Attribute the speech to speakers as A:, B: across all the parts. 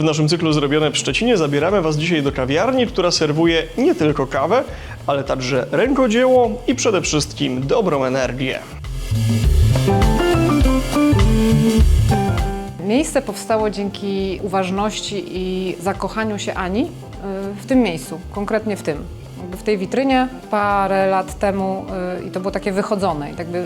A: W naszym cyklu Zrobione w Szczecinie zabieramy Was dzisiaj do kawiarni, która serwuje nie tylko kawę, ale także rękodzieło i przede wszystkim dobrą energię.
B: Miejsce powstało dzięki uważności i zakochaniu się Ani y, w tym miejscu, konkretnie w tym. W tej witrynie parę lat temu y, i to było takie wychodzone i tak by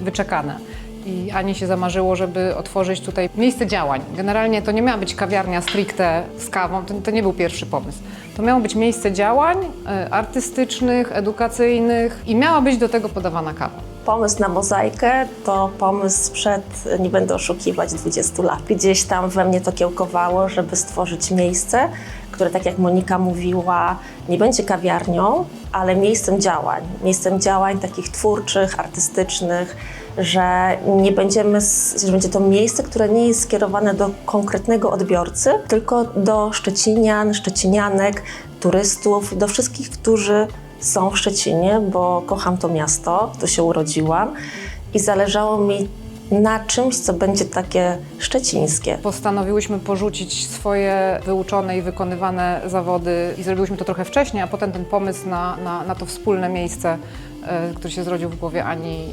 B: wyczekane. I Ani się zamarzyło, żeby otworzyć tutaj miejsce działań. Generalnie to nie miała być kawiarnia stricte z kawą, to, to nie był pierwszy pomysł. To miało być miejsce działań y, artystycznych, edukacyjnych i miała być do tego podawana kawa.
C: Pomysł na mozaikę to pomysł sprzed, nie będę oszukiwać, 20 lat. Gdzieś tam we mnie to kiełkowało, żeby stworzyć miejsce, które, tak jak Monika mówiła, nie będzie kawiarnią, ale miejscem działań. Miejscem działań takich twórczych, artystycznych, że nie będziemy, że będzie to miejsce, które nie jest skierowane do konkretnego odbiorcy, tylko do Szczecinian, Szczecinianek, turystów, do wszystkich, którzy są w Szczecinie, bo kocham to miasto, tu się urodziłam i zależało mi na czymś, co będzie takie szczecińskie.
B: Postanowiłyśmy porzucić swoje wyuczone i wykonywane zawody i zrobiłyśmy to trochę wcześniej, a potem ten pomysł na, na, na to wspólne miejsce, który się zrodził w głowie Ani,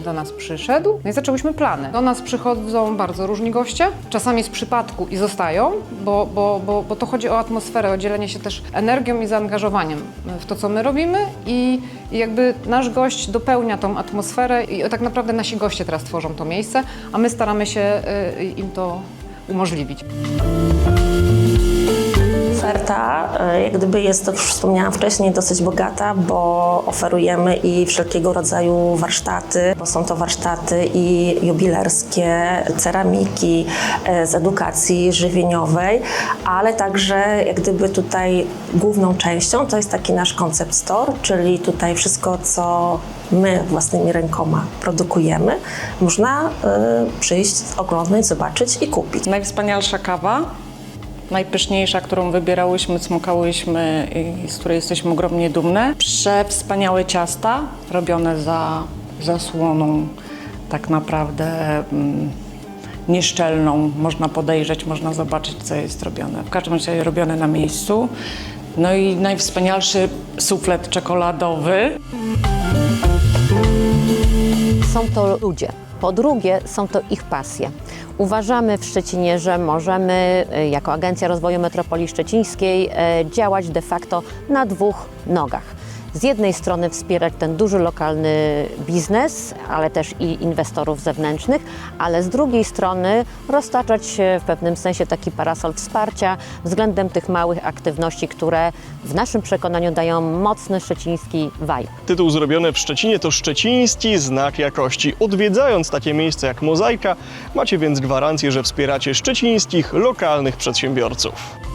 B: e, do nas przyszedł. No i zaczęłyśmy plany. Do nas przychodzą bardzo różni goście, czasami z przypadku i zostają, bo, bo, bo, bo to chodzi o atmosferę, o dzielenie się też energią i zaangażowaniem w to, co my robimy i, i jakby nasz gość dopełnia tą atmosferę i tak naprawdę nasi goście teraz tworzą to miejsce, a my staramy się y, im to umożliwić.
C: Oferta, e, jak gdyby jest, to już wspomniałam wcześniej, dosyć bogata, bo oferujemy i wszelkiego rodzaju warsztaty, bo są to warsztaty i jubilerskie, ceramiki, e, z edukacji żywieniowej, ale także jak gdyby tutaj główną częścią to jest taki nasz concept store, czyli tutaj wszystko, co my własnymi rękoma produkujemy, można e, przyjść, oglądać, zobaczyć i kupić.
D: Najwspanialsza kawa, najpyszniejsza, którą wybierałyśmy, smokałyśmy i z której jesteśmy ogromnie dumne. Przewspaniałe ciasta, robione za zasłoną tak naprawdę mm, nieszczelną. Można podejrzeć, można zobaczyć, co jest robione. W każdym razie robione na miejscu. No i najwspanialszy suflet czekoladowy.
E: Są to ludzie. Po drugie, są to ich pasje. Uważamy w Szczecinie, że możemy e, jako Agencja Rozwoju Metropolii Szczecińskiej e, działać de facto na dwóch nogach. Z jednej strony wspierać ten duży lokalny biznes, ale też i inwestorów zewnętrznych, ale z drugiej strony roztaczać w pewnym sensie taki parasol wsparcia względem tych małych aktywności, które w naszym przekonaniu dają mocny szczeciński vibe.
A: Tytuł Zrobione w Szczecinie to szczeciński znak jakości. Odwiedzając takie miejsce jak Mozaika, macie więc gwarancję, że wspieracie szczecińskich, lokalnych przedsiębiorców.